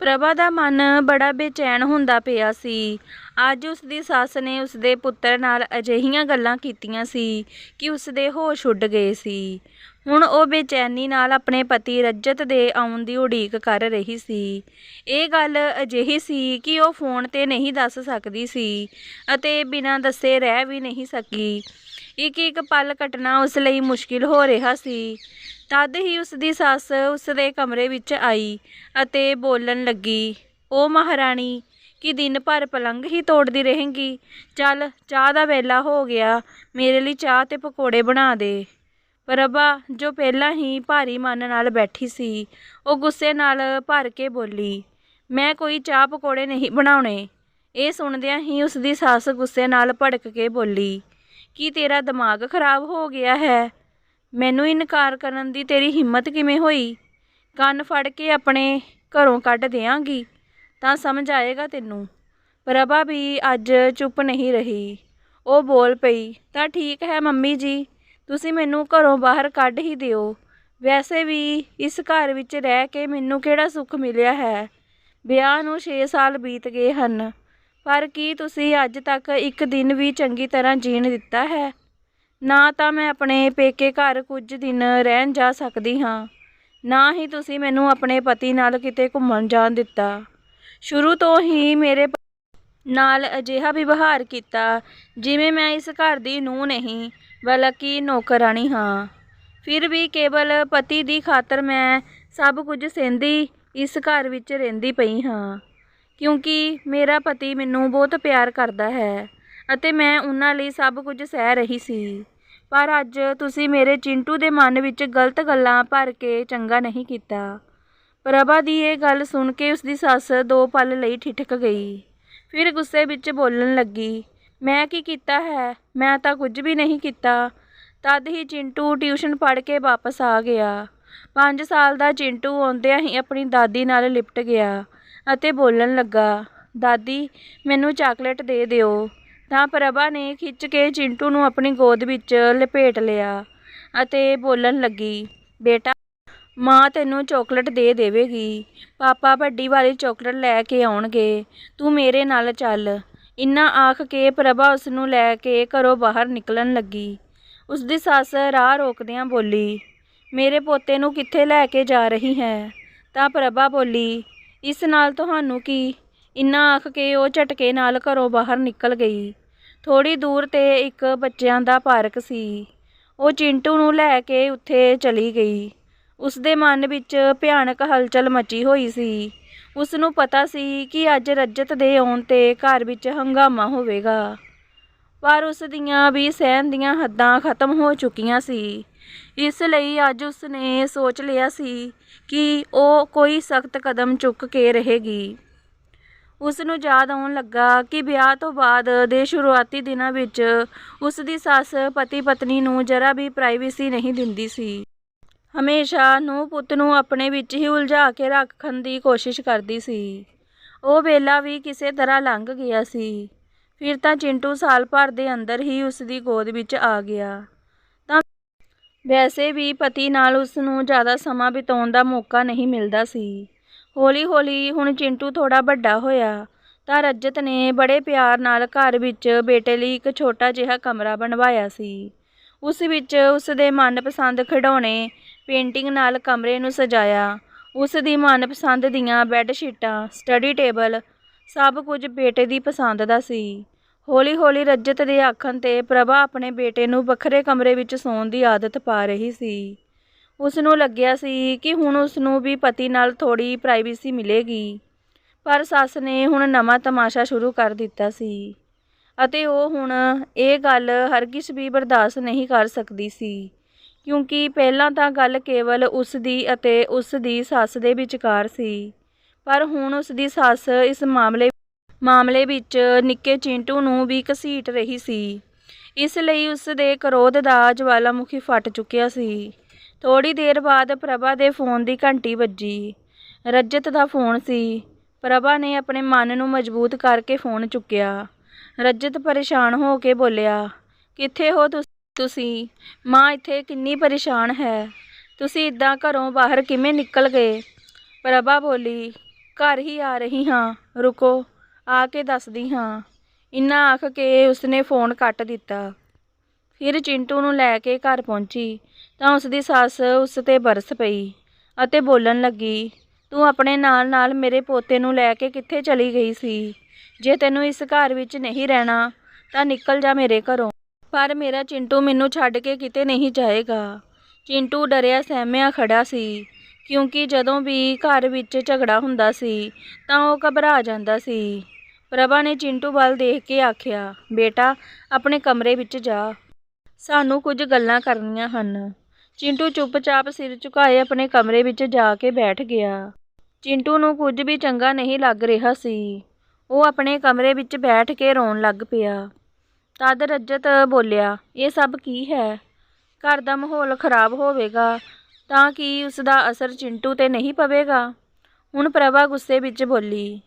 ਪ੍ਰਭਾ ਦਾ ਮਨ ਬੜਾ ਬੇਚੈਨ ਹੁੰਦਾ ਪਿਆ ਸੀ। ਅੱਜ ਉਸ ਦੀ ਸੱਸ ਨੇ ਉਸ ਦੇ ਪੁੱਤਰ ਨਾਲ ਅਜਿਹੀਆਂ ਗੱਲਾਂ ਕੀਤੀਆਂ ਸੀ ਕਿ ਉਸ ਦੇ ਹੋਸ਼ ਉੱਡ ਗਏ ਸੀ। ਹੁਣ ਉਹ ਬੇਚੈਨੀ ਨਾਲ ਆਪਣੇ ਪਤੀ ਰੱਜਤ ਦੇ ਆਉਣ ਦੀ ਉਡੀਕ ਕਰ ਰਹੀ ਸੀ। ਇਹ ਗੱਲ ਅਜਿਹੀ ਸੀ ਕਿ ਉਹ ਫੋਨ ਤੇ ਨਹੀਂ ਦੱਸ ਸਕਦੀ ਸੀ ਅਤੇ ਬਿਨਾਂ ਦੱਸੇ ਰਹਿ ਵੀ ਨਹੀਂ ਸਕੀ। ਇੱਕ ਇੱਕ ਪਲ ਕੱਟਣਾ ਉਸ ਲਈ ਮੁਸ਼ਕਿਲ ਹੋ ਰਿਹਾ ਸੀ। ਤਦ ਹੀ ਉਸ ਦੀ ਸੱਸ ਉਸ ਦੇ ਕਮਰੇ ਵਿੱਚ ਆਈ ਅਤੇ ਬੋਲਣ ਲੱਗੀ ਉਹ ਮਹਾਰਾਣੀ, ਕਿ ਦਿਨ ਭਰ ਪਲੰਗ ਹੀ ਤੋੜਦੀ ਰਹੇਂਗੀ? ਚੱਲ, ਚਾਹ ਦਾ ਵੇਲਾ ਹੋ ਗਿਆ, ਮੇਰੇ ਲਈ ਚਾਹ ਤੇ ਪਕੌੜੇ ਬਣਾ ਦੇ। ਪ੍ਰਭਾ, ਜੋ ਪਹਿਲਾਂ ਹੀ ਭਾਰੀ ਮਨ ਨਾਲ ਬੈਠੀ ਸੀ, ਉਹ ਗੁੱਸੇ ਨਾਲ ਭਰ ਕੇ ਬੋਲੀ, ਮੈਂ ਕੋਈ ਚਾਹ ਪਕੌੜੇ ਨਹੀਂ ਬਣਾਉਣੇ। ਇਹ ਸੁਣਦਿਆਂ ਹੀ ਉਸ ਦੀ ਸੱਸ ਗੁੱਸੇ ਨਾਲ ਭੜਕ ਕੇ ਬੋਲੀ ਕੀ ਤੇਰਾ ਦਿਮਾਗ ਖਰਾਬ ਹੋ ਗਿਆ ਹੈ? ਮੈਨੂੰ ਇਨਕਾਰ ਕਰਨ ਦੀ ਤੇਰੀ ਹਿੰਮਤ ਕਿਵੇਂ ਹੋਈ? ਕੰਨ ਫੜ ਕੇ ਆਪਣੇ ਘਰੋਂ ਕੱਢ ਦਿਆਂਗੀ, ਤਾਂ ਸਮਝ ਆਏਗਾ ਤੈਨੂੰ। ਪ੍ਰਭਾ ਵੀ ਅੱਜ ਚੁੱਪ ਨਹੀਂ ਰਹੀ। ਉਹ ਬੋਲ ਪਈ, ਤਾਂ ਠੀਕ ਹੈ ਮੰਮੀ ਜੀ, ਤੁਸੀਂ ਮੈਨੂੰ ਘਰੋਂ ਬਾਹਰ ਕੱਢ ਹੀ ਦਿਓ। ਵੈਸੇ ਵੀ ਇਸ ਘਰ ਵਿੱਚ ਰਹਿ ਕੇ ਮੈਨੂੰ ਕਿਹੜਾ ਸੁੱਖ ਮਿਲਿਆ ਹੈ? ਵਿਆਹ ਨੂੰ 6 ਸਾਲ ਬੀਤ ਗਏ ਹਨ। ਪਰ ਕੀ ਤੁਸੀਂ ਅੱਜ ਤੱਕ ਇੱਕ ਦਿਨ ਵੀ ਚੰਗੀ ਤਰ੍ਹਾਂ ਜੀਣ ਦਿੱਤਾ ਹੈ? ਨਾ ਤਾਂ ਮੈਂ ਆਪਣੇ ਪੇਕੇ ਘਰ ਕੁਝ ਦਿਨ ਰਹਿਣ ਜਾ ਸਕਦੀ ਹਾਂ। ਨਾ ਹੀ ਤੁਸੀਂ ਮੈਨੂੰ ਆਪਣੇ ਪਤੀ ਨਾਲ ਕਿਤੇ ਘੁੰਮਣ ਜਾਣ ਦਿੱਤਾ। ਸ਼ੁਰੂ ਤੋਂ ਹੀ ਮੇਰੇ ਨਾਲ ਅਜਿਹਾ ਵਿਵਹਾਰ ਕੀਤਾ ਜਿਵੇਂ ਮੈਂ ਇਸ ਘਰ ਦੀ ਨੂੰਹ ਨਹੀਂ, ਬਲਕਿ ਨੌਕਰਾਣੀ ਹਾਂ। ਫਿਰ ਵੀ ਕੇਵਲ ਪਤੀ ਦੀ ਖਾਤਰ ਮੈਂ ਸਭ ਕੁਝ ਸਹਿੰਦੀ ਇਸ ਘਰ ਵਿੱਚ ਰਹਿੰਦੀ ਪਈ ਹਾਂ। ਕਿਉਂਕਿ ਮੇਰਾ ਪਤੀ ਮੈਨੂੰ ਬਹੁਤ ਪਿਆਰ ਕਰਦਾ ਹੈ ਅਤੇ ਮੈਂ ਉਹਨਾਂ ਲਈ ਸਭ ਕੁਝ ਸਹਿ ਰਹੀ ਸੀ। ਪਰ ਅੱਜ ਤੁਸੀਂ ਮੇਰੇ ਚਿੰਟੂ ਦੇ ਮਨ ਵਿੱਚ ਗਲਤ ਗੱਲਾਂ ਭਰ ਕੇ ਚੰਗਾ ਨਹੀਂ ਕੀਤਾ। ਪ੍ਰਭਾ ਦੀ ਇਹ ਗੱਲ ਸੁਣ ਕੇ ਉਸ ਦੀ ਸੱਸ ਦੋ ਪਲ ਲਈ ਠਿਠਕ ਗਈ। ਫਿਰ ਗੁੱਸੇ ਵਿੱਚ ਬੋਲਣ ਲੱਗੀ, ਮੈਂ ਕੀ ਕੀਤਾ ਹੈ? ਮੈਂ ਤਾਂ ਕੁਝ ਵੀ ਨਹੀਂ ਕੀਤਾ। ਤਦ ਹੀ ਚਿੰਟੂ ਟਿਊਸ਼ਨ ਪੜ੍ਹ ਕੇ ਵਾਪਸ ਆ ਗਿਆ। 5 ਸਾਲ ਦਾ ਚਿੰਟੂ ਆਉਂਦਿਆਂ ਹੀ ਆਪਣੀ ਦਾਦੀ ਨਾਲ ਲਿਪਟ ਗਿਆ। ਅਤੇ ਬੋਲਣ ਲੱਗਾ, ਦਾਦੀ, ਮੈਨੂੰ ਚਾਕਲੇਟ ਦੇ ਦਿਓ। ਤਾਂ ਪ੍ਰਭਾ ਨੇ ਖਿੱਚ ਕੇ ਚਿੰਟੂ ਨੂੰ ਆਪਣੀ ਗੋਦ ਵਿੱਚ ਲਪੇਟ ਲਿਆ ਅਤੇ ਬੋਲਣ ਲੱਗੀ, ਬੇਟਾ, ਮਾਂ ਤੈਨੂੰ ਚਾਕਲੇਟ ਦੇ ਦੇਵੇਗੀ। ਪਾਪਾ ਵੱਡੀ ਵਾਲੀ ਚਾਕਲੇਟ ਲੈ ਕੇ ਆਉਣਗੇ। ਤੂੰ ਮੇਰੇ ਨਾਲ ਚੱਲ। ਇੰਨਾ ਆਖ ਕੇ ਪ੍ਰਭਾ ਉਸ ਨੂੰ ਲੈ ਕੇ ਘਰੋਂ ਬਾਹਰ ਨਿਕਲਣ ਲੱਗੀ। ਉਸ ਦੀ ਸੱਸ ਰਾਹ ਰੋਕਦਿਆਂ ਬੋਲੀ, ਮੇਰੇ ਪੋਤੇ ਨੂੰ ਕਿੱਥੇ ਲੈ ਕੇ ਜਾ ਰਹੀ ਹੈ? ਤਾਂ ਪ੍ਰਭਾ ਬੋਲੀ ਇਸ ਨਾਲ ਤੁਹਾਨੂੰ ਕੀ? ਇੰਨਾ ਆਖ ਕੇ ਉਹ ਝਟਕੇ ਨਾਲ ਘਰੋਂ ਬਾਹਰ ਨਿਕਲ ਗਈ। ਥੋੜੀ ਦੂਰ ਤੇ ਇੱਕ ਬੱਚਿਆਂ ਦਾ ਪਾਰਕ ਸੀ। ਉਹ ਚਿੰਟੂ ਨੂੰ ਲੈ ਕੇ ਉੱਥੇ ਚਲੀ ਗਈ। ਉਸ ਦੇ ਮਨ ਵਿੱਚ ਭਿਆਨਕ ਹਲਚਲ ਮਚੀ ਹੋਈ ਸੀ। ਉਸ ਨੂੰ ਪਤਾ ਸੀ ਕਿ ਅੱਜ ਰੱਜਤ ਦੇ ਆਉਣ ਤੇ ਘਰ ਵਿੱਚ ਹੰਗਾਮਾ ਹੋਵੇਗਾ। ਪਰ ਉਸ ਦੀਆਂ ਵੀ ਸਹਿਣ ਦੀਆਂ ਹੱਦਾਂ ਖਤਮ ਹੋ ਚੁੱਕੀਆਂ ਸੀ। ਇਸ ਲਈ ਅੱਜ ਉਸ ਨੇ ਸੋਚ ਲਿਆ ਸੀ ਕਿ ਉਹ ਕੋਈ ਸਖਤ ਕਦਮ ਚੁੱਕ ਕੇ ਰਹੇਗੀ। ਉਸ ਨੂੰ ਯਾਦ ਆਉਣ ਲੱਗਾ ਕਿ ਵਿਆਹ ਤੋਂ ਬਾਅਦ ਦੇ ਸ਼ੁਰੂਆਤੀ ਦਿਨਾਂ ਵਿੱਚ ਉਸ ਦੀ ਸੱਸ ਪਤੀ ਪਤਨੀ ਨੂੰ ਜਰਾ ਵੀ ਪ੍ਰਾਈਵੇਸੀ ਨਹੀਂ ਦਿੰਦੀ ਸੀ। ਹਮੇਸ਼ਾ ਨੂੰ ਪੁੱਤ ਨੂੰ ਆਪਣੇ ਵਿੱਚ ਹੀ ਉਲਝਾ ਕੇ ਰੱਖਣ ਦੀ ਕੋਸ਼ਿਸ਼ ਕਰਦੀ ਸੀ। ਉਹ ਵੇਲਾ ਵੀ ਕਿਸੇ ਤਰ੍ਹਾਂ ਲੰਘ ਗਿਆ ਸੀ। ਫਿਰ ਤਾਂ ਚਿੰਟੂ ਸਾਲ ਭਰ ਦੇ ਅੰਦਰ ਹੀ ਉਸ ਦੀ ਗੋਦ ਵਿੱਚ ਆ ਗਿਆ। ਵੈਸੇ ਵੀ ਪਤੀ ਨਾਲ ਉਸ ਨੂੰ ਜ਼ਿਆਦਾ ਸਮਾਂ ਬਿਤਾਉਣ ਦਾ ਮੌਕਾ ਨਹੀਂ ਮਿਲਦਾ ਸੀ। ਹੌਲੀ-ਹੌਲੀ ਹੁਣ ਚਿੰਟੂ ਥੋੜਾ ਵੱਡਾ ਹੋਇਆ। ਤਾਂ ਰੱਜਤ ਨੇ ਬੜੇ ਪਿਆਰ ਨਾਲ ਘਰ ਵਿੱਚ ਬੇਟੇ ਲਈ ਇੱਕ ਛੋਟਾ ਜਿਹਾ ਕਮਰਾ ਬਣਵਾਇਆ ਸੀ। ਉਸ ਵਿੱਚ ਉਸ ਦੇ ਮਨਪਸੰਦ ਖਿਡੌਣੇ, ਪੇਂਟਿੰਗ ਨਾਲ ਕਮਰੇ ਨੂੰ ਸਜਾਇਆ। ਉਸ ਦੀ ਮਨਪਸੰਦ ਦੀਆਂ ਬੈੱਡ ਸ਼ੀਟਾਂ ਸਟੱਡੀ ਟੇਬਲ, ਸਭ ਕੁਝ ਬੇਟੇ ਦੀ ਪਸੰਦ ਦਾ ਸੀ। ਹੌਲੀ-ਹੌਲੀ ਰੱਜਤ ਦੇ ਆਖਣ ਤੇ ਪ੍ਰਭਾ ਆਪਣੇ ਬੇਟੇ ਨੂੰ ਵੱਖਰੇ ਕਮਰੇ ਵਿੱਚ ਸੌਣ ਦੀ ਆਦਤ ਪਾ ਰਹੀ ਸੀ। ਉਸ ਨੂੰ ਲੱਗਿਆ ਸੀ ਕਿ ਹੁਣ ਉਸ ਨੂੰ ਵੀ ਪਤੀ ਨਾਲ ਥੋੜੀ ਪ੍ਰਾਈਵੇਸੀ ਮਿਲੇਗੀ। ਪਰ ਸੱਸ ਨੇ ਹੁਣ ਨਵਾਂ ਤਮਾਸ਼ਾ ਸ਼ੁਰੂ ਕਰ ਦਿੱਤਾ ਸੀ ਅਤੇ ਉਹ ਹੁਣ ਇਹ ਗੱਲ ਹਰਗਿਜ਼ ਵੀ ਬਰਦਾਸ਼ਤ ਨਹੀਂ ਕਰ ਸਕਦੀ ਸੀ, ਕਿਉਂਕਿ ਪਹਿਲਾਂ ਤਾਂ ਗੱਲ ਕੇਵਲ ਉਸ ਦੀ ਅਤੇ ਉਸ ਦੀ ਸੱਸ ਦੇ ਵਿਚਕਾਰ ਸੀ। ਪਰ ਹੁਣ ਉਸ ਦੀ ਸੱਸ ਇਸ ਮਾਮਲੇ ਮਾਮਲੇ ਵਿੱਚ ਨਿੱਕੇ ਚਿੰਟੂ ਨੂੰ ਵੀ ਘਸੀਟ ਰਹੀ ਸੀ। ਇਸ ਲਈ ਉਸ ਦੇ ਕਰੋਧ ਦਾ ਜਵਾਲਾਮੁਖੀ ਫਟ ਚੁੱਕਿਆ ਸੀ। ਥੋੜੀ ਦੇਰ ਬਾਅਦ ਪ੍ਰਭਾ ਦੇ ਫੋਨ ਦੀ ਘੰਟੀ ਵੱਜੀ। ਰੱਜਤ ਦਾ ਫੋਨ ਸੀ। ਪ੍ਰਭਾ ਨੇ ਆਪਣੇ ਮਨ ਨੂੰ ਮਜ਼ਬੂਤ ਕਰਕੇ ਫੋਨ ਚੁੱਕਿਆ। ਰੱਜਤ ਪਰੇਸ਼ਾਨ ਹੋ ਕੇ ਬੋਲਿਆ, ਕਿੱਥੇ ਹੋ ਤੁਸੀਂ? ਮਾਂ ਇੱਥੇ ਕਿੰਨੀ ਪਰੇਸ਼ਾਨ ਹੈ। ਤੁਸੀਂ ਇਦਾਂ ਘਰੋਂ ਬਾਹਰ ਕਿਵੇਂ ਨਿਕਲ ਗਏ? ਪ੍ਰਭਾ ਬੋਲੀ, ਘਰ ਹੀ ਆ ਰਹੀ ਹਾਂ, ਰੁਕੋ। ਆ ਕੇ ਦੱਸਦੀ ਹਾਂ। ਇੰਨਾ ਆਖ ਕੇ ਉਸਨੇ ਫੋਨ ਕੱਟ ਦਿੱਤਾ। ਫਿਰ ਚਿੰਟੂ ਨੂੰ ਲੈ ਕੇ ਘਰ ਪਹੁੰਚੀ। ਤਾਂ ਉਸਦੀ ਸੱਸ ਉਸ ਤੇ ਬਰਸ ਪਈ ਅਤੇ ਬੋਲਣ ਲੱਗੀ, ਤੂੰ ਆਪਣੇ ਨਾਲ ਨਾਲ ਮੇਰੇ ਪੋਤੇ ਨੂੰ ਲੈ ਕੇ ਕਿੱਥੇ ਚਲੀ ਗਈ ਸੀ? ਜੇ ਤੈਨੂੰ ਇਸ ਘਰ ਵਿੱਚ ਨਹੀਂ ਰਹਿਣਾ, ਤਾਂ ਨਿਕਲ ਜਾ ਮੇਰੇ ਘਰੋਂ। ਪਰ ਮੇਰਾ ਚਿੰਟੂ ਮੈਨੂੰ ਛੱਡ ਕੇ ਕਿਤੇ ਨਹੀਂ ਜਾਏਗਾ। ਚਿੰਟੂ ਡਰਿਆ ਸਹਿਮਿਆ ਖੜਾ ਸੀ, ਕਿਉਂਕਿ ਜਦੋਂ ਵੀ ਘਰ ਵਿੱਚ ਝਗੜਾ ਹੁੰਦਾ ਸੀ, ਤਾਂ ਉਹ ਘਬਰਾ ਜਾਂਦਾ ਸੀ। ਪ੍ਰਭਾ ਨੇ ਚਿੰਟੂ ਵੱਲ ਦੇਖ ਕੇ ਆਖਿਆ, ਬੇਟਾ, ਆਪਣੇ ਕਮਰੇ ਵਿੱਚ ਜਾ। ਸਾਨੂੰ ਕੁਝ ਗੱਲਾਂ ਕਰਨੀਆਂ ਹਨ। ਚਿੰਟੂ ਚੁੱਪਚਾਪ ਸਿਰ ਝੁਕਾਏ ਆਪਣੇ ਕਮਰੇ ਵਿੱਚ ਜਾ ਕੇ ਬੈਠ ਗਿਆ। ਚਿੰਟੂ ਨੂੰ ਕੁਝ ਵੀ ਚੰਗਾ ਨਹੀਂ ਲੱਗ ਰਿਹਾ ਸੀ। ਉਹ ਆਪਣੇ ਕਮਰੇ ਵਿੱਚ ਬੈਠ ਕੇ ਰੋਣ ਲੱਗ ਪਿਆ। ਤਦ ਰੱਜਤ ਬੋਲਿਆ, ਇਹ ਸਭ ਕੀ ਹੈ? ਘਰ ਦਾ ਮਾਹੌਲ ਖਰਾਬ ਹੋਵੇਗਾ, ਤਾਂ ਕਿ ਉਸ ਦਾ ਅਸਰ ਚਿੰਟੂ ਤੇ ਨਹੀਂ ਪਵੇਗਾ? ਹੁਣ ਪ੍ਰਭਾ ਗੁੱਸੇ ਵਿੱਚ ਬੋਲੀ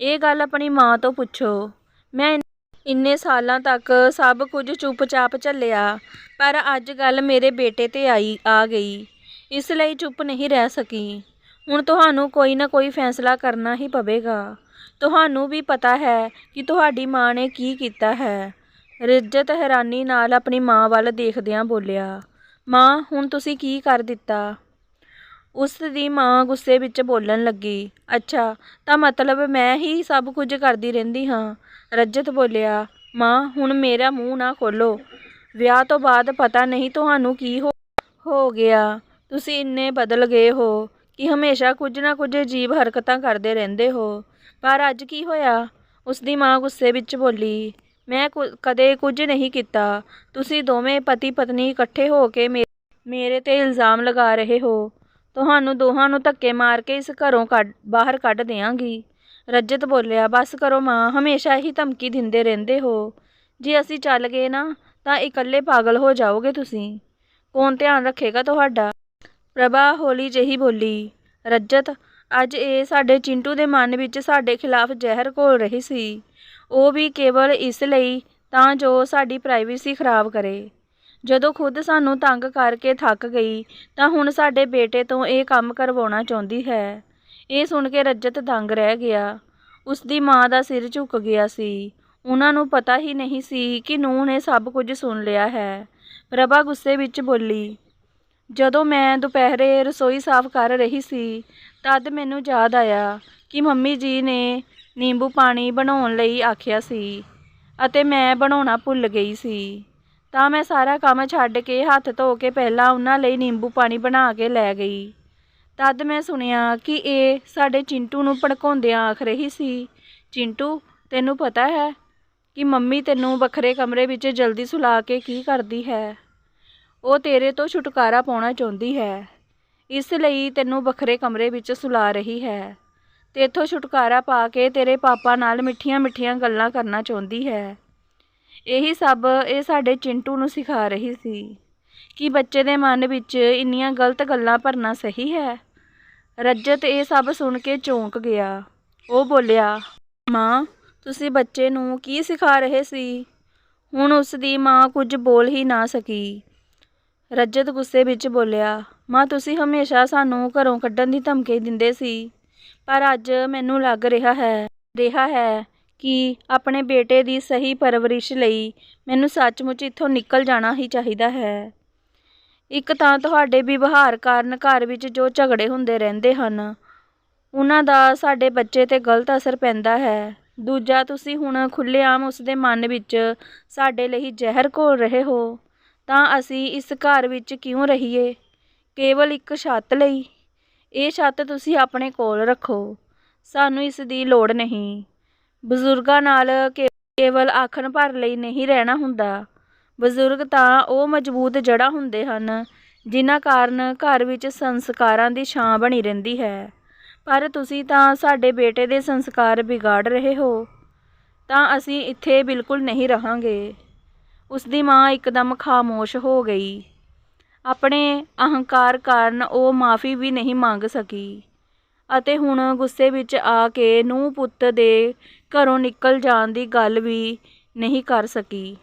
ਇਹ ਗੱਲ ਆਪਣੀ ਮਾਂ ਤੋਂ ਪੁੱਛੋ। ਮੈਂ ਇੰਨੇ ਸਾਲਾਂ ਤੱਕ ਸਭ ਕੁਝ ਚੁੱਪਚਾਪ ਝੱਲਿਆ, ਪਰ ਅੱਜ ਗੱਲ ਮੇਰੇ ਬੇਟੇ ਤੇ ਆਈ, ਆ ਗਈ। ਇਸ ਲਈ ਚੁੱਪ ਨਹੀਂ ਰਹਿ ਸਕੀ। ਹੁਣ ਤੁਹਾਨੂੰ ਕੋਈ ਨਾ ਕੋਈ ਫੈਸਲਾ ਕਰਨਾ ਹੀ ਪਵੇਗਾ। ਤੁਹਾਨੂੰ ਵੀ ਪਤਾ ਹੈ ਕਿ ਤੁਹਾਡੀ ਮਾਂ ਨੇ ਕੀ ਕੀਤਾ ਹੈ। ਰਿੱਜਤ ਹੈਰਾਨੀ ਨਾਲ ਆਪਣੀ ਮਾਂ ਵੱਲ ਦੇਖਦਿਆਂ ਬੋਲਿਆ, ਮਾਂ, ਹੁਣ ਤੁਸੀਂ ਕੀ ਕਰ ਦਿੱਤਾ? ਉਸ ਦੀ ਮਾਂ ਗੁੱਸੇ ਵਿੱਚ ਬੋਲਣ ਲੱਗੀ, ਅੱਛਾ, ਤਾਂ ਮਤਲਬ ਮੈਂ ਹੀ ਸਭ ਕੁਝ ਕਰਦੀ ਰਹਿੰਦੀ ਹਾਂ। ਰੱਜਤ ਬੋਲਿਆ, ਮਾਂ, ਹੁਣ ਮੇਰਾ ਮੂੰਹ ਨਾ ਖੋਲੋ ਵਿਆਹ ਤੋਂ ਬਾਅਦ ਪਤਾ ਨਹੀਂ ਤੁਹਾਨੂੰ ਕੀ ਹੋ ਗਿਆ। ਤੁਸੀਂ ਇੰਨੇ ਬਦਲ ਗਏ ਹੋ ਕਿ ਹਮੇਸ਼ਾ ਕੁਝ ਨਾ ਕੁਝ ਅਜੀਬ ਹਰਕਤਾਂ ਕਰਦੇ ਰਹਿੰਦੇ ਹੋ। ਪਰ ਅੱਜ ਕੀ ਹੋਇਆ? ਉਸ ਦੀ ਮਾਂ ਗੁੱਸੇ ਵਿੱਚ ਬੋਲੀ, ਮੈਂ ਕੁ- ਕਦੇ ਕੁਝ ਨਹੀਂ ਕੀਤਾ। ਤੁਸੀਂ ਦੋਵੇਂ ਪਤੀ ਪਤਨੀ ਇਕੱਠੇ ਹੋ ਕੇ ਮੇ- ਮੇਰੇ ਤੇ ਇਲਜ਼ਾਮ ਲਗਾ ਰਹੇ ਹੋ। ਤੁਹਾਨੂੰ ਦੋਹਾਂ ਨੂੰ ਧੱਕੇ ਮਾਰ ਕੇ ਇਸ ਘਰੋਂ ਕੱਢ, ਬਾਹਰ ਕੱਢ ਦਿਆਂਗੀ। ਰੱਜਤ ਬੋਲਿਆ, ਬਸ ਕਰੋ ਮਾਂ, ਹਮੇਸ਼ਾ ਹੀ ਧਮਕੀ ਦਿੰਦੇ ਰਹਿੰਦੇ ਹੋ। ਜੇ ਅਸੀਂ ਚੱਲ ਗਏ ਨਾ, ਤਾਂ ਇਕੱਲੇ ਪਾਗਲ ਹੋ ਜਾਓਗੇ ਤੁਸੀਂ। ਕੌਣ ਧਿਆਨ ਰੱਖੇਗਾ ਤੁਹਾਡਾ? ਪ੍ਰਭਾ ਹੌਲੀ ਜਿਹੀ ਬੋਲੀ, ਰੱਜਤ, ਅੱਜ ਇਹ ਸਾਡੇ ਚਿੰਟੂ ਦੇ ਮਨ ਵਿੱਚ ਸਾਡੇ ਖਿਲਾਫ ਜ਼ਹਿਰ ਘੋਲ ਰਹੀ ਸੀ। ਉਹ ਵੀ ਕੇਵਲ ਇਸ ਲਈ, ਤਾਂ ਜੋ ਸਾਡੀ ਪ੍ਰਾਈਵੇਸੀ ਖਰਾਬ ਕਰੇ। ਜਦੋਂ ਖੁਦ ਸਾਨੂੰ ਤੰਗ ਕਰਕੇ ਥੱਕ ਗਈ, ਤਾਂ ਹੁਣ ਸਾਡੇ ਬੇਟੇ ਤੋਂ ਇਹ ਕੰਮ ਕਰਵਾਉਣਾ ਚਾਹੁੰਦੀ ਹੈ। ਇਹ ਸੁਣ ਕੇ ਰੱਜਤ ਦੰਗ ਰਹਿ ਗਿਆ। ਉਸ ਦੀ ਮਾਂ ਦਾ ਸਿਰ ਝੁਕ ਗਿਆ ਸੀ। ਉਹਨਾਂ ਨੂੰ ਪਤਾ ਹੀ ਨਹੀਂ ਸੀ ਕਿ ਨੂੰਹ ਨੇ ਸਭ ਕੁਝ ਸੁਣ ਲਿਆ ਹੈ। ਪ੍ਰਭਾ ਗੁੱਸੇ ਵਿੱਚ ਬੋਲੀ, ਜਦੋਂ ਮੈਂ ਦੁਪਹਿਰੇ ਰਸੋਈ ਸਾਫ਼ ਕਰ ਰਹੀ ਸੀ, ਤਦ ਮੈਨੂੰ ਯਾਦ ਆਇਆ ਕਿ ਮੰਮੀ ਜੀ ਨੇ ਨਿੰਬੂ ਪਾਣੀ ਬਣਾਉਣ ਲਈ ਆਖਿਆ ਸੀ ਅਤੇ ਮੈਂ ਬਣਾਉਣਾ ਭੁੱਲ ਗਈ ਸੀ। ਤਾਂ ਮੈਂ ਸਾਰਾ ਕੰਮ ਛੱਡ ਕੇ ਹੱਥ ਧੋ ਕੇ ਪਹਿਲਾਂ ਉਹਨਾਂ ਲਈ ਨਿੰਬੂ ਪਾਣੀ ਬਣਾ ਕੇ ਲੈ ਗਈ। ਤਦ ਮੈਂ ਸੁਣਿਆ ਕਿ ਇਹ ਸਾਡੇ ਚਿੰਟੂ ਨੂੰ ਭੜਕਾਉਂਦਿਆਂ ਆਖ ਰਹੀ ਸੀ। ਚਿੰਟੂ, ਤੈਨੂੰ ਪਤਾ ਹੈ ਕਿ ਮੰਮੀ ਤੈਨੂੰ ਵੱਖਰੇ ਕਮਰੇ ਵਿੱਚ ਜਲਦੀ ਸੁਲਾ ਕੇ ਕੀ ਕਰਦੀ ਹੈ? ਉਹ ਤੇਰੇ ਤੋਂ ਛੁਟਕਾਰਾ ਪਾਉਣਾ ਚਾਹੁੰਦੀ ਹੈ। ਇਸ ਲਈ ਤੈਨੂੰ ਵੱਖਰੇ ਕਮਰੇ ਵਿੱਚ ਸੁਲਾ ਰਹੀ ਹੈ। ਤੇਥੋਂ ਛੁਟਕਾਰਾ ਪਾ ਕੇ ਤੇਰੇ ਪਾਪਾ ਨਾਲ ਮਿੱਠੀਆਂ-ਮਿੱਠੀਆਂ ਗੱਲਾਂ ਕਰਨਾ ਚਾਹੁੰਦੀ ਹੈ। ਇਹੀ ਸਭ ਇਹ ਸਾਡੇ ਚਿੰਟੂ ਨੂੰ ਸਿਖਾ ਰਹੀ ਸੀ ਕਿ ਬੱਚੇ ਦੇ ਮਨ ਵਿੱਚ ਇੰਨੀਆਂ ਗਲਤ ਗੱਲਾਂ ਭਰਨਾ ਸਹੀ ਹੈ। ਰੱਜਤ ਇਹ ਸਭ ਸੁਣ ਕੇ ਚੌਂਕ ਗਿਆ। ਉਹ ਬੋਲਿਆ, ਮਾਂ, ਤੁਸੀਂ ਬੱਚੇ ਨੂੰ ਕੀ ਸਿਖਾ ਰਹੇ ਸੀ? ਹੁਣ ਉਸ ਦੀ ਮਾਂ ਕੁਝ ਬੋਲ ਹੀ ਨਾ ਸਕੀ। ਰੱਜਤ ਗੁੱਸੇ ਵਿੱਚ ਬੋਲਿਆ, ਮਾਂ, ਤੁਸੀਂ ਹਮੇਸ਼ਾ ਸਾਨੂੰ ਘਰੋਂ ਕੱਢਣ ਦੀ ਧਮਕੀ ਦਿੰਦੇ ਸੀ, ਪਰ ਅੱਜ ਮੈਨੂੰ ਲੱਗ ਰਿਹਾ ਹੈ ਰਿਹਾ ਹੈ ਕਿ ਆਪਣੇ ਬੇਟੇ ਦੀ ਸਹੀ ਪਰਵਰਿਸ਼ ਲਈ ਮੈਨੂੰ ਸੱਚਮੁੱਚ ਇੱਥੋਂ ਨਿਕਲ ਜਾਣਾ ਹੀ ਚਾਹੀਦਾ ਹੈ। ਇੱਕ ਤਾਂ ਤੁਹਾਡੇ ਵਿਵਹਾਰ ਕਾਰਨ ਘਰ ਵਿੱਚ ਜੋ ਝਗੜੇ ਹੁੰਦੇ ਰਹਿੰਦੇ ਹਨ, ਉਹਨਾਂ ਦਾ ਸਾਡੇ ਬੱਚੇ ਤੇ ਗਲਤ ਅਸਰ ਪੈਂਦਾ ਹੈ। ਦੂਜਾ, ਤੁਸੀਂ ਹੁਣ ਖੁੱਲ੍ਹੇਆਮ ਉਸ ਦੇ ਮਨ ਵਿੱਚ ਸਾਡੇ ਲਈ ਜ਼ਹਿਰ ਘੋਲ ਰਹੇ ਹੋ, ਤਾਂ ਅਸੀਂ ਇਸ ਘਰ ਵਿੱਚ ਕਿਉਂ ਰਹੀਏ? ਕੇਵਲ ਇੱਕ ਛੱਤ ਲਈ। ਇਹ ਛੱਤ ਤੁਸੀਂ ਆਪਣੇ ਕੋਲ ਰੱਖੋ। ਸਾਨੂੰ ਇਸ ਦੀ ਲੋੜ ਨਹੀਂ। ਬਜ਼ੁਰਗਾਂ ਨਾਲ ਕੇਵਲ ਆਖਣ ਭਰ ਲਈ ਨਹੀਂ ਰਹਿਣਾ ਹੁੰਦਾ। ਬਜ਼ੁਰਗ ਤਾਂ ਉਹ ਮਜ਼ਬੂਤ ਜੜ੍ਹਾਂ ਹੁੰਦੇ ਹਨ, ਜਿਨ੍ਹਾਂ ਕਾਰਨ ਘਰ ਵਿੱਚ ਸੰਸਕਾਰਾਂ ਦੀ ਛਾਂ ਬਣੀ ਰਹਿੰਦੀ ਹੈ। ਪਰ ਤੁਸੀਂ ਤਾਂ ਸਾਡੇ ਬੇਟੇ ਦੇ ਸੰਸਕਾਰ ਵਿਗਾੜ ਰਹੇ ਹੋ। ਤਾਂ ਅਸੀਂ ਇੱਥੇ ਬਿਲਕੁਲ ਨਹੀਂ ਰਹਾਂਗੇ। ਉਸ ਦੀ ਮਾਂ ਇੱਕਦਮ ਖਾਮੋਸ਼ ਹੋ ਗਈ। ਆਪਣੇ ਅਹੰਕਾਰ ਕਾਰਨ ਉਹ ਮਾਫੀ ਵੀ ਨਹੀਂ ਮੰਗ ਸਕੀ। ਅਤੇ ਹੁਣ ਗੁੱਸੇ ਵਿੱਚ ਆ ਕੇ ਨੂੰਹ ਪੁੱਤ ਦੇ ਘਰੋਂ ਨਿਕਲ ਜਾਣ ਦੀ ਗੱਲ ਵੀ ਨਹੀਂ ਕਰ ਸਕੀ।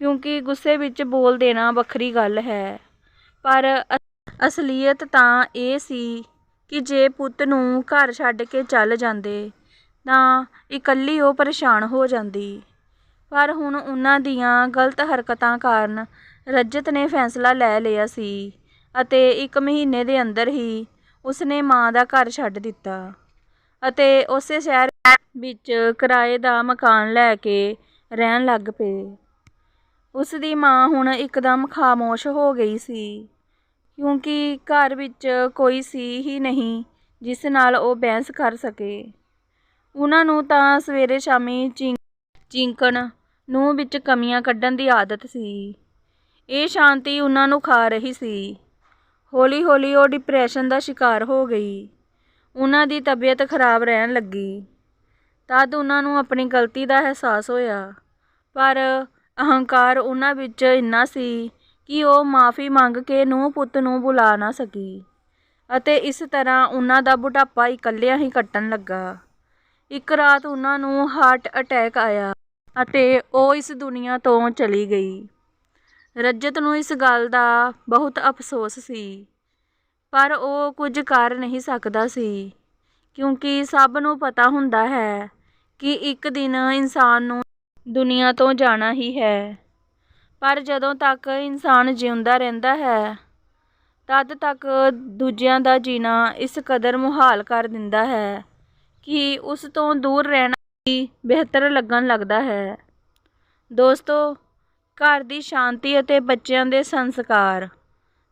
ਕਿਉਂਕਿ ਗੁੱਸੇ ਵਿੱਚ ਬੋਲ ਦੇਣਾ ਵੱਖਰੀ ਗੱਲ ਹੈ। ਪਰ ਅ- ਅਸਲੀਅਤ ਤਾਂ ਇਹ ਸੀ ਕਿ ਜੇ ਪੁੱਤ ਨੂੰ ਘਰ ਛੱਡ ਕੇ ਚੱਲ ਜਾਂਦੇ, ਤਾਂ ਇਕੱਲੀ ਉਹ ਪਰੇਸ਼ਾਨ ਹੋ ਜਾਂਦੀ। ਪਰ ਹੁਣ ਉਹਨਾਂ ਦੀਆਂ ਗਲਤ ਹਰਕਤਾਂ ਕਾਰਨ ਰਜਤ ਨੇ ਫੈਸਲਾ ਲੈ ਲਿਆ ਸੀ ਅਤੇ ਇੱਕ ਮਹੀਨੇ ਦੇ ਅੰਦਰ ਹੀ ਉਸਨੇ ਮਾਂ ਦਾ ਘਰ ਛੱਡ ਦਿੱਤਾ ਅਤੇ ਉਸੇ ਸ਼ਹਿਰ ਵਿੱਚ ਕਿਰਾਏ ਦਾ ਮਕਾਨ ਲੈ ਕੇ ਰਹਿਣ ਲੱਗ ਪਏ। ਉਸ ਦੀ ਮਾਂ ਹੁਣ ਇੱਕਦਮ ਖਾਮੋਸ਼ ਹੋ ਗਈ ਸੀ, ਕਿਉਂਕਿ ਘਰ ਵਿੱਚ ਕੋਈ ਸੀ ਹੀ ਨਹੀਂ ਜਿਸ ਨਾਲ ਉਹ ਬਹਿਸ ਕਰ ਸਕੇ। ਉਹਨਾਂ ਨੂੰ ਤਾਂ ਸਵੇਰੇ ਸ਼ਾਮੀ ਚਿੰ, ਚਿੰਕਣ ਨੂੰ ਵਿੱਚ ਕਮੀਆਂ ਕੱਢਣ ਦੀ ਆਦਤ ਸੀ। ਇਹ ਸ਼ਾਂਤੀ ਉਹਨਾਂ ਨੂੰ ਖਾ ਰਹੀ ਸੀ। ਹੌਲੀ ਹੌਲੀ ਉਹ ਡਿਪਰੈਸ਼ਨ ਦਾ ਸ਼ਿਕਾਰ ਹੋ ਗਈ। ਉਹਨਾਂ ਦੀ ਤਬੀਅਤ ਖਰਾਬ ਰਹਿਣ ਲੱਗੀ। ਤਦ ਉਹਨਾਂ ਨੂੰ ਆਪਣੀ ਗਲਤੀ ਦਾ ਅਹਿਸਾਸ ਹੋਇਆ। ਪਰ ਅਹੰਕਾਰ ਉਹਨਾਂ ਵਿੱਚ ਇੰਨਾ ਸੀ ਕਿ ਉਹ ਮਾਫੀ ਮੰਗ ਕੇ ਨੂੰਹ ਪੁੱਤ ਨੂੰ ਬੁਲਾ ਨਾ ਸਕੀ ਅਤੇ ਇਸ ਤਰ੍ਹਾਂ ਉਹਨਾਂ ਦਾ ਬੁਢਾਪਾ ਇਕੱਲਿਆਂ ਹੀ ਕੱਟਣ ਲੱਗਾ। ਇੱਕ ਰਾਤ ਉਹਨਾਂ ਨੂੰ ਹਾਰਟ ਅਟੈਕ ਆਇਆ ਅਤੇ ਉਹ ਇਸ ਦੁਨੀਆ ਤੋਂ ਚਲੀ ਗਈ। ਰੱਜਤ ਨੂੰ ਇਸ ਗੱਲ ਦਾ ਬਹੁਤ ਅਫਸੋਸ ਸੀ, ਪਰ ਉਹ ਕੁਝ ਕਰ ਨਹੀਂ ਸਕਦਾ ਸੀ, ਕਿਉਂਕਿ ਸਭ ਨੂੰ ਪਤਾ ਹੁੰਦਾ ਹੈ ਕਿ ਇੱਕ ਦਿਨ ਇਨਸਾਨ ਨੂੰ ਦੁਨੀਆ ਤੋਂ ਜਾਣਾ ਹੀ ਹੈ। ਪਰ ਜਦੋਂ ਤੱਕ ਇਨਸਾਨ ਜਿਉਂਦਾ ਰਹਿੰਦਾ ਹੈ, ਤਦ ਤੱਕ ਦੂਜਿਆਂ ਦਾ ਜੀਣਾ ਇਸ ਕਦਰ ਮੁਹਾਲ ਕਰ ਦਿੰਦਾ ਹੈ ਕਿ ਉਸ ਤੋਂ ਦੂਰ ਰਹਿਣਾ ਹੀ ਬਿਹਤਰ ਲੱਗਣ ਲੱਗਦਾ ਹੈ। ਦੋਸਤੋ ਘਰ ਦੀ ਸ਼ਾਂਤੀ ਅਤੇ ਬੱਚਿਆਂ ਦੇ ਸੰਸਕਾਰ।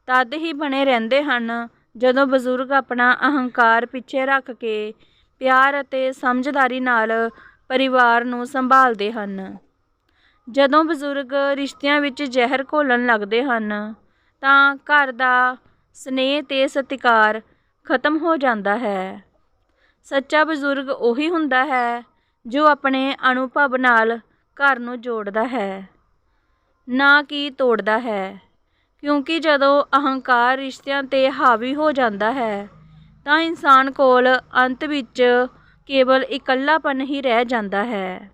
ਤਦ ਹੀ ਬਣੇ ਰਹਿੰਦੇ ਹਨ, ਜਦੋਂ ਬਜ਼ੁਰਗ ਆਪਣਾ ਅਹੰਕਾਰ ਪਿੱਛੇ ਰੱਖ ਕੇ ਪਿਆਰ ਅਤੇ ਸਮਝਦਾਰੀ ਨਾਲ ਪਰਿਵਾਰ ਨੂੰ ਸੰਭਾਲਦੇ ਹਨ। ਜਦੋਂ ਬਜ਼ੁਰਗ ਰਿਸ਼ਤਿਆਂ ਵਿੱਚ ਜ਼ਹਿਰ ਘੋਲਣ ਲੱਗਦੇ ਹਨ, ਤਾਂ ਘਰ ਦਾ ਸਨੇਹ ਤੇ ਸਤਿਕਾਰ ਖਤਮ ਹੋ ਜਾਂਦਾ ਹੈ। ਸੱਚਾ ਬਜ਼ੁਰਗ ਉਹੀ ਹੁੰਦਾ ਹੈ ਜੋ ਆਪਣੇ ਅਨੁਭਵ ਨਾਲ ਘਰ ਨੂੰ ਜੋੜਦਾ ਹੈ। ਨਾ ਕਿ ਤੋੜਦਾ ਹੈ। ਕਿਉਂਕਿ ਜਦੋਂ ਅਹੰਕਾਰ ਰਿਸ਼ਤਿਆਂ ਤੇ ਹਾਵੀ ਹੋ ਜਾਂਦਾ ਹੈ, ਤਾਂ ਇਨਸਾਨ ਕੋਲ ਅੰਤ ਵਿੱਚ ਕੇਵਲ ਇਕੱਲਾਪਨ ਹੀ ਰਹਿ ਜਾਂਦਾ ਹੈ।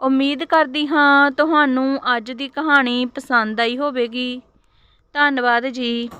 ਉਮੀਦ ਕਰਦੀ ਹਾਂ ਤੁਹਾਨੂੰ ਅੱਜ ਦੀ ਕਹਾਣੀ ਪਸੰਦ ਆਈ ਹੋਵੇਗੀ। ਧੰਨਵਾਦ ਜੀ।